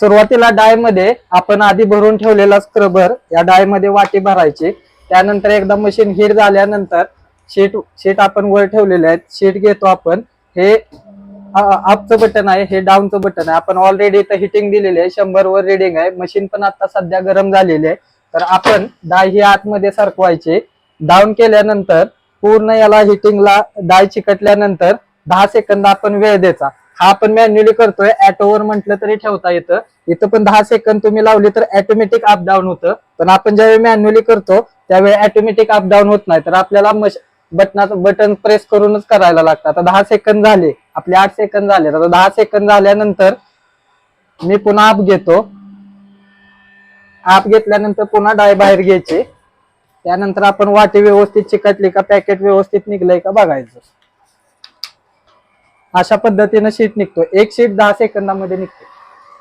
सुरुवातीला डायमध्ये आपण आधी भरून ठेवलेला स्क्रबर या डायमध्ये वाटी भरायची. त्यानंतर एकदा मशीन हीट झाल्यानंतर शीट शीट आपण वर ठेवलेले आहेत. शीट घेतो आपण. हे अपचं बटन आहे हे डाऊनचं बटन आहे. आपण ऑलरेडी इथं हिटिंग दिलेली आहे. शंभर वर रिडिंग आहे. मशीन पण आता सध्या गरम झालेली आहे. तर आपण डाय ही आतमध्ये सरकवायची. डाऊन केल्यानंतर पूर्ण याला हिटिंगला डाय चिकटल्यानंतर दहा सेकंद आपण वेळ द्यायचा. हा आपण मॅन्युअली करतोय. ऍटोवर म्हटलं तरी ठेवता येतं. इथं पण दहा सेकंद तुम्ही लावली तर ऑटोमॅटिक अप डाऊन होतं. पण आपण ज्यावेळी मॅन्युअली करतो त्यावेळी ऑटोमॅटिक अप डाऊन होत नाही. तर आपल्याला बटनाचं बटन प्रेस करूनच करायला लागतं. आता दहा सेकंद झाले. आपले आठ सेकंद झाले आता दहा सेकंद झाल्यानंतर मी पुन्हा आप घेतो. आप घेतल्यानंतर पुन्हा डाय बाहेर घ्यायचे. त्यानंतर आपण वाटी व्यवस्थित चिकटली का पॅकेट व्यवस्थित निघलंय का बघायचं. अशा पद्धतीनं शीट निघतो एक शीट दहा सेकंदामध्ये निघतो